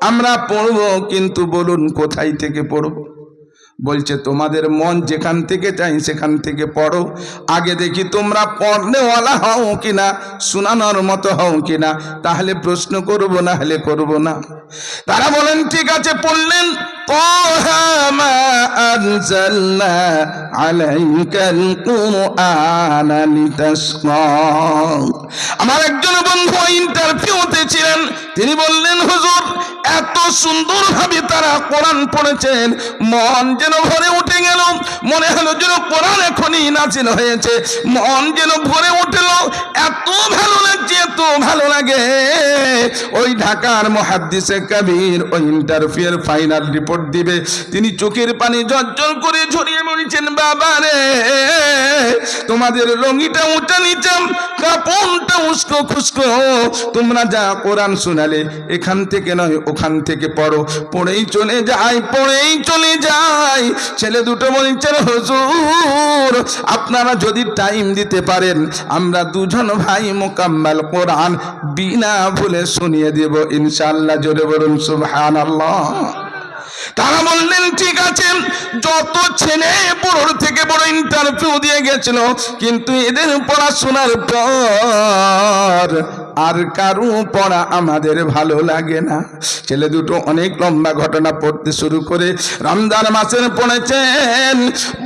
আমরা পড়ব কিন্তু বলুন কোথায় থেকে পড়ব? বলছে, তোমাদের মন যেখান থেকে চাই সেখান থেকে পড়ো। আগে দেখি তোমরা পড়নেওয়ালা হও কিনা, শোনানোর মতো হও কিনা, তাহলে প্রশ্ন করব, না হলে করব না। তারা বলেন, ঠিক আছে, পড়লেন। আমার একজন বন্ধু ইন্টারভিউতে ছিলেন। তিনি বললেন, হুজুর, এত সুন্দরভাবে তারা কোরআন পড়েছেন, মন যে যেন ভরে উঠে গেল মনে হলো যেন কোরআন এখনই নাচিল হয়েছে। মন যেন ভরে উঠল, এত ভালো লাগছে, এত ভালো লাগে। ওই ঢাকার মহাদ্দিসে কবির ওই ইন্টারভিউর ফাইনাল রিপোর্ট দিবে। তিনি চোখের পানি জজ্জল করে ঝরিয়ে বলছেন, বাবা রে, তোমাদের লঙ্গিটা উঠে নিচাম কাপড়টা উস্কো খুস্কো। তোমরা যা কোরআন শোনালে, এখান থেকে নয়, ওখান থেকে পড়ো। পড়েই চলে যায়, পড়েই চলে যায়। ছেলে দুটো বলছেন, হুজুর, আপনারা যদি টাইম দিতে পারেন, আমরা দুজন ভাই মোকাম্মাল কোরআন বিনা ভুলে শুনিয়ে দেব, ইনশাআল্লাহ, জোরে বলুন, সুবহানাল্লাহ। তারা বললেন, ঠিক আছে, যত ছেলে বড় থেকে বড় ইন্টারভিউ দিয়ে গেছিল, কিন্তু এদের পড়াশোনার পর আর কারু পড়া আমাদের ভালো লাগে না। ছেলে দুটো অনেক লম্বা ঘটনা পড়তে শুরু করে রমজান মাসের পড়েছেন।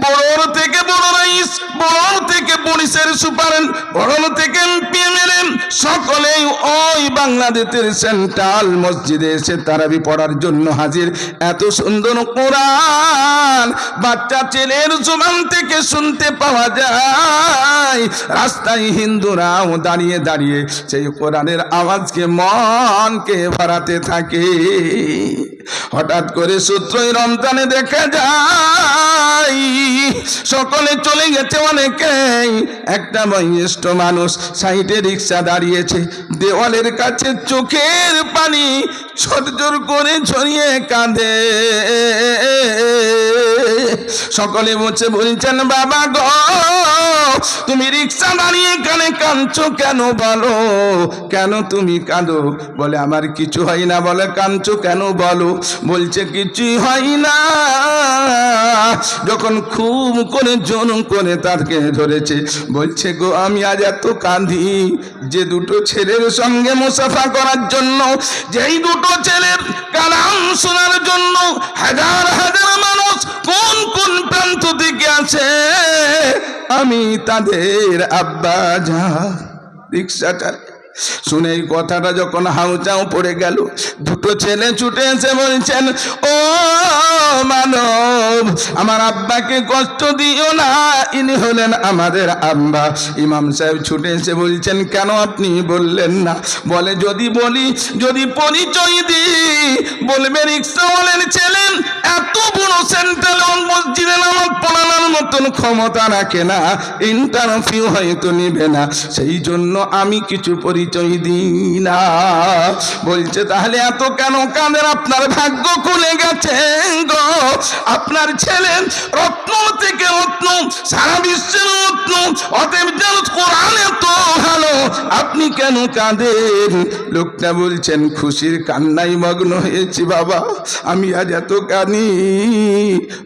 বড় থেকে বড় রাইস বড় থেকে পুলিশের সুপার বড় থেকে সকলেই ওই বাংলাদেশের সেন্ট্রাল মসজিদে এসে তারাবি পড়ার জন্য হাজির। এত সুন্দর কোরআন বাচ্চা ছেলের জুবান থেকে শুনতে পাওয়া যায়। রাস্তায় হিন্দুরাও দাঁড়িয়ে দাঁড়িয়ে সেই কোরআনের আওয়াজকে মনকে ভরাতে থাকে। হঠাৎ করে সূত্রই রমজানে দেখা যায় সকলে চলে গেছে অনেকেই। একটা বয়োজ্যেষ্ঠ মানুষ সাইডে রিক্সা দাঁড়িয়েছে। দেওয়ালের কাছে চোখের পানি ছোট করে ছড়িয়ে কাঁদে সকলে বসে বলছেন, বাবা গো, তুমি রিক্সা দাঁড়িয়ে কানে কাঁদছো কেন বলো? কেন তুমি কাঁদো? বলে, আমার কিছু হয় না। বলে, কাঁদছো কেন বলো? বলছে, কিছুই হয় না। যখন খুব করে জোন করে তাকে ধরেছে, বলছে, গো, আমি আজ এত কাঁদি যে দুটো ছেলের সঙ্গে মুসাফা করার জন্য, যেই দুটো ছেলের কালাম শোনার জন্য হাজার হাজার মানুষ কোন কোন প্রান্ত থেকে আছে। আমি তাদের আব্বা যা রিক্সা রিক্সাটার শুনে এই কথাটা যখন হাউচাও পড়ে গেল, দুটো ছেলে ছুটে এসে বলছেন, ও মানব, আমার আব্বাকে কষ্ট দিও না ইনি হলেন আমাদের আব্বা ইমাম সাহেব ছুটে এসে বলছেন, কেন আপনি বললেন না? বলে, যদি বলি, যদি পরিচয় দিই, বলবে রিক্সাওয়ালের ছেলেন এত বড় সেন্ট্রাল মসজিদে নামাজ পড়ানোর মতন ক্ষমতা রাখে না ইন্টারভিউ হয়তো নিবে না। সেই জন্য আমি কিছু পরিচয় দিই না। বলছে, তাহলে এত কেন? কাঁদের? আপনার ভাগ্য খুলে গেছে গো। আপনার ছেলে রত্ন থেকে রত্ন রত্ন অতএব যেন কোরআন এত ভালো আপনি কেন কাঁদেন? লোকটা বলছেন, খুশির কান্নাই মগ্ন হয়েছি বাবা, আমি আজ এত কানি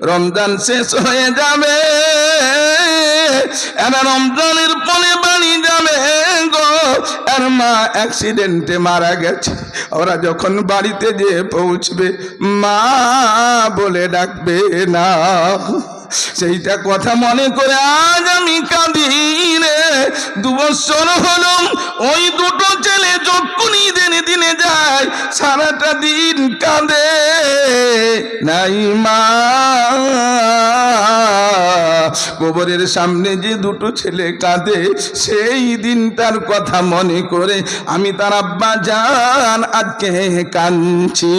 রমজান শেষ হয়ে যাবে, এরা রমজানের পরে বাড়ি যাবে গো। আর মা অ্যাক্সিডেন্টে মারা গেছে, ওরা যখন বাড়িতে যেয়ে পৌঁছবে, মা বলে ডাকবে না। সেইটা কথা মনে করে আজ আমি কাঁদি রে। দু বছর হলো, ওই দুটো ছেলে যখনই দিনে দিনে যায়, সারাটা দিন কাঁদে। নাই মা। কবরের সামনে যে দুটো ছেলে কাঁদে, সেই দিনটার কথা মনে করে, আমি তার আব্বা যান আজকে কাঁদছি।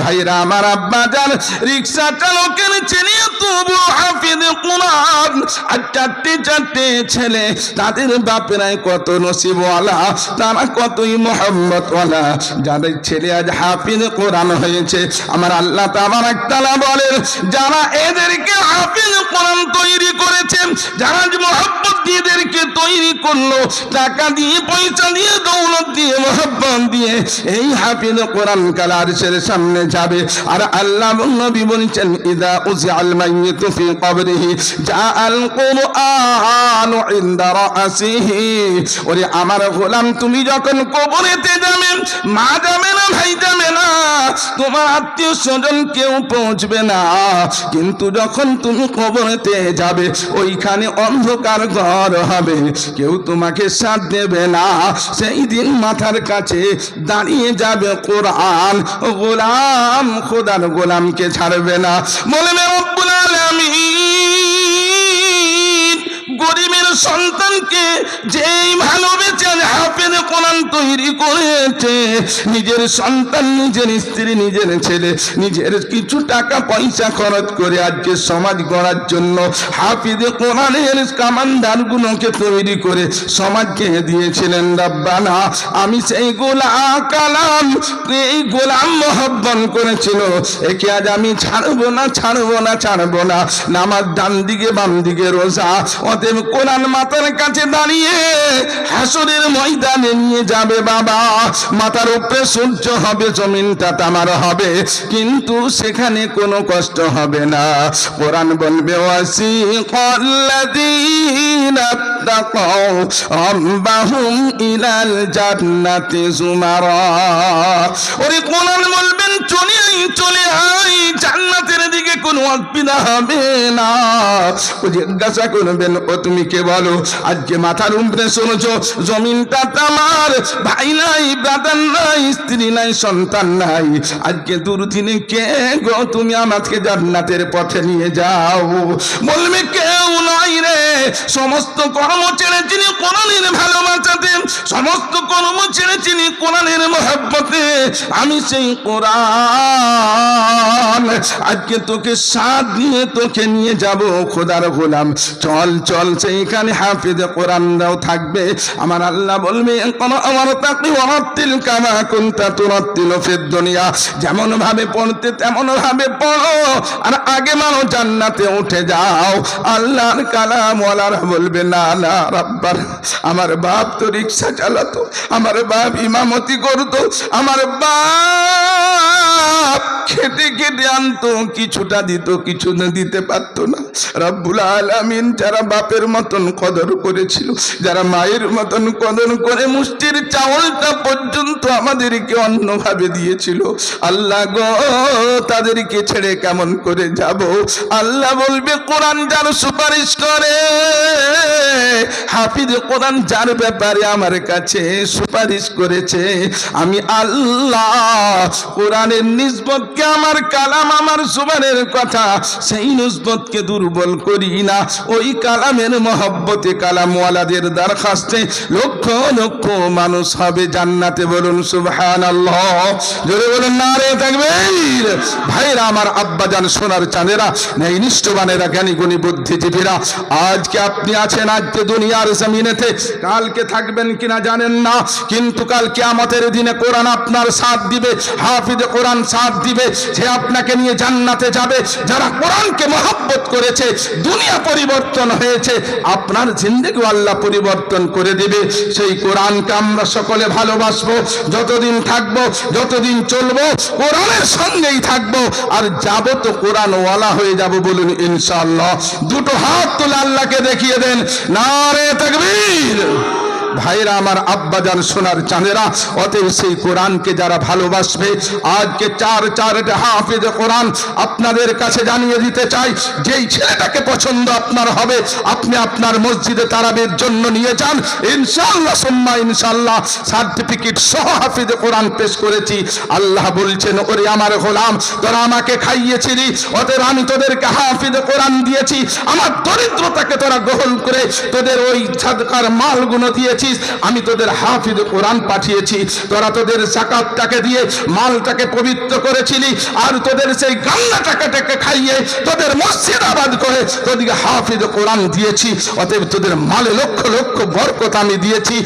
ভাইরা, আমার আব্বা যান রিক্সা চালকের চেনে তবু হাফিজ কোরআন আর চারটে চারটে ছেলে, তাদের বাপেরাই কত নসিবওয়ালা, তারা কতই মোহাম্মতওয়ালা যাদের ছেলে আজ হাফিজ কোরআন হয়েছে, আমার আল্লাহ তাবার একতালা বলেন, যারা এদেরকে হাফিজ কোরআন তৈরি করেছেন, যারা যে মহব্বত দিয়ে এদেরকে তৈরি করল, টাকা দিয়ে, পয়সা দিয়ে, দৌলত দিয়ে, মহব্বত দিয়ে, এই হাফিজ কোরআন কালার ছেলে সামনে যাবে। আর আল্লাহ নবী বলছেন, ইদা উজি আল মাইয়িতু ফি কবরিহি জা আল কুরআন ইনদা রাসিহি ওরে আমার গোলাম, তুমি যখন কবরেতে যাবে, মা যাবে না, ভাই যাবে না, তোমার আত্মীয় স্বজন কেউ পৌঁছবে না। কিন্তু যখন তুমি কবরেতে যাবে ওইখানে অন্ধকার ঘর হবে। কেউ তোমাকে সাথ দেবে না। সেই দিন মাথার কাছে দাঁড়িয়ে যাবে কোরআন। গোলাম, খোদার গোলামকে ছাড়বে না। বলবে, রব্বুল আলামিন। গরিবের সন্তানকে যেই ভালোবেসে হাফেজ কোরআন তৈরি করেছে, নিজের সন্তান, নিজের স্ত্রী, নিজের ছেলে, নিজের কিছু টাকা পয়সা খরচ করে আজকে সমাজ গড়ার জন্য হাফিজে কোরআনের কামানদার গুলোকে তৈরি করে সমাজকে দিয়েছিলেন। রব্বানা, আমি সেই গোলা কালাম, এই গোলাম মহব্বন করেছিল। একে আজ আমি ছাড়বো না ছাড়বো না ছাড়বো না। নামাজ ডান দিকে, বাম দিকে, রোজা, অতএব কোরআন মাতার কাছে দাঁড়িয়ে হাসরের ময়দানে নিয়ে যাবে বাবা। মাথার উপরে সূর্য হবে, জমিনটা তামার হবে। কিন্তু সেখানে কোনো কষ্ট হবে না। কোরআন বলবে ওয়াসি কল্লাদিনা তাকাও রব্বাহুম ইলাল জান্নাতি জুমারা। ওরে কোরআন বলবেন, চলে আই চলে আই জান্নাতের দিকে কোনো অসুবিধা হবে না। জিজ্ঞাসা করবেন তুমি কে বলো? আজকে মাথার উপরে শুনেছ, জমিনটা তোমার ভাই নাই ব্রাদার নাই, স্ত্রী নাই, সন্তান নাই। আজকে দুর্দিনে কে গো? তুমি আমাকে জান্নাতের পথে নিয়ে যাও। বলবে কেউ নয় রে। সমস্ত কর্ম ছেড়ে চিনি কোরআনের ভালোবাসাতে, সমস্ত কর্ম ছেড়ে চিনি কোরআনের মহাব্বতে। আমি সেই কোরআন আজকে তোকে সাথ দিয়ে তোকে নিয়ে যাব, খোদার গোলাম। চল চল, সেইখানে হাফিজ কোরআনরাও থাকবে। আমার আল্লাহ বলবে আমার তাকে অরত্তিল কামা কোনটা তুরত্তিল ফের দুনিয়া। যেমন ভাবে পড়তে তেমন ভাবে পড়ো, আর আগে মানো জান্নাতে উঠে যাও। আল্লাহর কালাম ওয়ালারা বলবে, না না রাব্বার আমার বাপ তো রিক্সা চালাতো, আমার বাপ ইমামতি করতো, আমার বাপ খেটে খেটে আনতো। কিছুটা দিত, কিছু না দিতে পারতো না। রব্বুল আলামিন যারা বাপের মতন কদর করেছিল, যারা মায়ের মতন কদর করে মুষ্টির চাউলটা পর্যন্ত আমাদেরকে অন্যভাবে দিয়েছিল, আল্লাহ গো, তাদেরকে ছেড়ে কেমন করে যাব? আল্লাহ বলবে, কোরআন যার সুপারিশ করে, হাফিজ কোরআন যার ব্যাপারে আমার কাছে সুপারিশ করেছে, আমি আল্লাহ কোরআনের নিসবতকে আমার কালাম আমার সুবানের কথা সেই নিসবতকে দুর্বল করি না। ওই কালামের মহব্বতে কালামওয়ালাদের দরখাস্তে লক্ষ লক্ষ মানুষ হবে জান্নাতে। বলুন সুবহান জোরে বলুন না রে তাকবীর। ভাইরা, আমার আব্বাজান সোনার চাঁদেরা, নেই নিষ্ঠবানেরা জ্ঞানী গুণী বুদ্ধিজীবীরা, আজকে আপনি আছেন আজকে দুনিয়ার জমিনেতে, কালকে থাকবেন কিনা জানেন না, কিন্তু কালকে আমাদের দিনে কোরআন আপনার সাথ দিবে, হাফিজে কোরআন সাথ দিবে, সে আপনাকে নিয়ে জান্নাতে যাবে, যারা কোরআনকে মহব্বত করেছে, দুনিয়া পরিবর্তন হয়েছে, আপনার জিন্দগি আল্লাহ পরিবর্তন করে দিবে। সেই কোরআনকে আমরা সকলে ভালোবাসবো, যতদিন থাকব, যতদিন চলবো, কোরআনের সঙ্গেই থাকব। আর যাব তো কোরআন ওয়ালা হয়ে যাব বলুন ইনশাআল্লাহ। দুটো হাত তুলে আল্লাহকে দেখিয়ে দেন, নারে তাকবীর। ভাইরা, আমার আব্বাজান সোনার চাঁদেরা, অতএব সেই কোরআনকে যারা ভালোবাসবে, আজকে চার চারটে হাফিজ কোরআন আপনাদের কাছে জানিয়ে দিতে চাই, যেই ছেলেটাকে পছন্দ আপনার হবে, আপনি আপনার মসজিদে তারাবের জন্য নিয়ে যান। ইনশাল্লাহ সুম্মা ইনশাল্লাহ সার্টিফিকেট সহ হাফিজ কোরআন পেশ করেছি। আল্লাহ বলছেন, ওরে আমার গোলাম, তোরা আমাকে খাইয়েছিলি, অতএব আমি তোদেরকে হাফিজ কোরআন দিয়েছি। আমার দরিদ্রতাকে তোরা গ্রহণ করে তোদের ওই সাদকার মালগুলো দিয়েছিস আমি তোদের হাফিজ কোরআন পাঠিয়েছি। তোরা তোদের জাকাতটাকে দিয়ে মালটাকে পবিত্র করেছিলি, আর তোদের সেই গান্না টাকাটাকে খাইয়ে তোদের মসজিদ আবাদ করে তোদেরকে হাফিজ কোরআন দিয়েছি। অতএব তোদের মালে লক্ষ লক্ষ বরকত আমি দিয়েছি।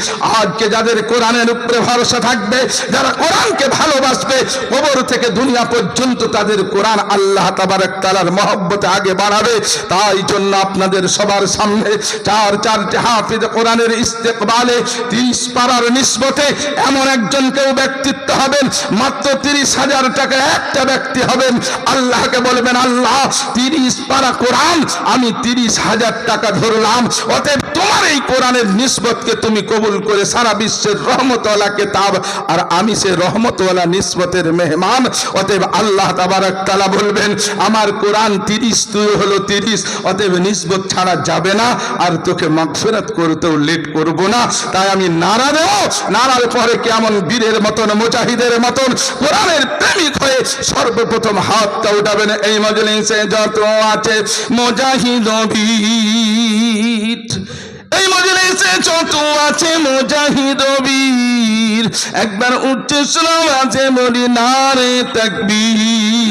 আজকে যাদের কোরআনের উপরে ভরসা থাকবে, যারা কোরআনকে ভালোবাসবে, কবর থেকে দুনিয়া পর্যন্ত তাদের কোরআন আল্লাহ তাবারক তালার মহব্বতে আগে বাড়াবে। তাই জন্য আপনাদের সবার সামনে চার, চারটে হাফিজ কোরআনের ইস্তেকবালে তিরিশ পাড়ার নিসবতে এমন একজন কেউ ব্যক্তিত্ব হবেন, মাত্র তিরিশ হাজার টাকা একটা ব্যক্তি হবেন। আল্লাহকে বলবেন, আল্লাহ, তিরিশ পাড়া কোরআন, আমি তিরিশ হাজার টাকা ধরলাম। অতএব তোমার এই কোরআনের নিসবতকে তুমি কবুল করে সারা বিশ্বের রহমতওয়ালা কেতাব আর আমি সে রহমতওয়ালা নিসবতের মেহমান। অতএব আল্লাহ তাবারক তালা বলবেন, আমার কোরআন তিরিশ, তুই হলো তিরিশ, অতএব নিসবত ছাড়া যাবে না, আর তোকে মাগফিরাত করতেও লেট করব না। তাই আমি নাড়া দেব, নাড়ার পরে কেমন বীরের মতন, মুজাহিদের মতন, কোরআনের প্রেমিক হয়ে সর্বপ্রথম হাতটা উঠাবেন। এই মজলিসে যত আছে মুজাহিদ বীর। এই মজলিসে যত আছে মুজাহিদ বীর। একবার উঠছে শ্রম আছে বলি নারে তাকবীর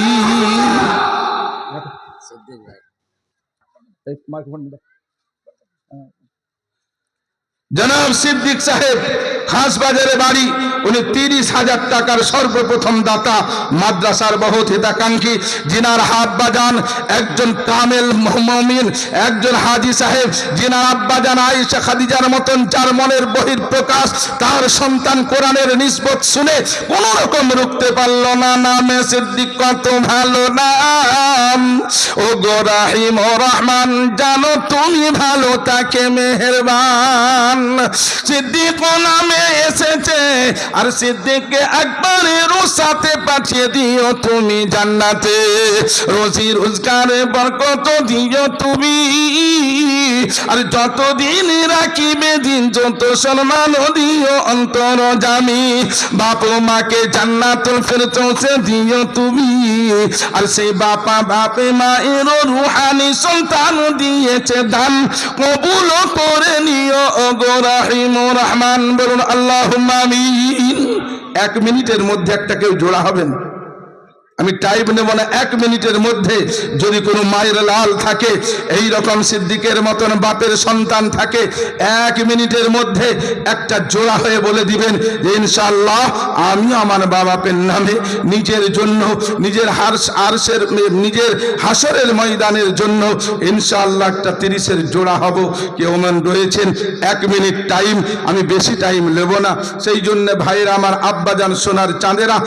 জনাব সিদ্দিক সাহেব খাস বাজারে বাড়ি। উনি তিরিশ হাজার টাকার সর্বপ্রথম দাতা, মাদ্রাসার বহুত হিতাকাঙ্ক্ষী। জিনার হাত বাজান, একজন কামেল মমিন, একজন হাজি সাহেব। জিনার আব্বাজান আয়েশা খাদিজার মতন, যার মনের বহির প্রকাশ তার সন্তান কোরআনের নিসবত শুনে কোন রকম রুখতে পারল না। নামে সিদ্দিক, কত ভালো নাম। ও গো রাহিম ও রহমান, জানো তুমি ভালো, তাকে মেহেরবান। সিদ্দিক নামে এসেছে আর সিদ্দিককে একবারে রোসাতে পাঠিয়ে দিও তুমি জান্নাতে। রোজি রোজগারে বরকত দিও তুমি। আর যতদিন রাখিবে দিন, যত সম্মান দিও অন্তর জামি। বাপ মাকে জান্নাতুল ফেরদৌসে দিও তুমি। আর সেই বাপা, বাপে মায়ের রুহানি সন্তান দিয়েছে দান। কবুল করে নিও ওগো রাহিম রহমান। বলুন আল্লাহ আমিন। এক মিনিটের মধ্যে একটা কেউ জোড়া হবেন। আমি টাইম নেব না এক মিনিটের মধ্যে। যদি কোনো মায়ের লাল থাকে এই রকম সিদ্দিকের মতন বাপের সন্তান থাকে, এক মিনিটের মধ্যে একটা জোড়া হয়ে বলে দিবেন, যে ইনশাল্লাহ আমি আমার বাবাপের নামে নিজের জন্য, নিজের হার্স, আরসের, নিজের হাসরের ময়দানের জন্য ইনশাআল্লাহ একটা তিরিশের জোড়া হব। কেউ মান রয়েছেন, এক মিনিট টাইম আমি বেশি টাইম নেব না। সেই জন্য ভাইয়েরা, আমার আব্বাজান, সোনার চাঁদেরা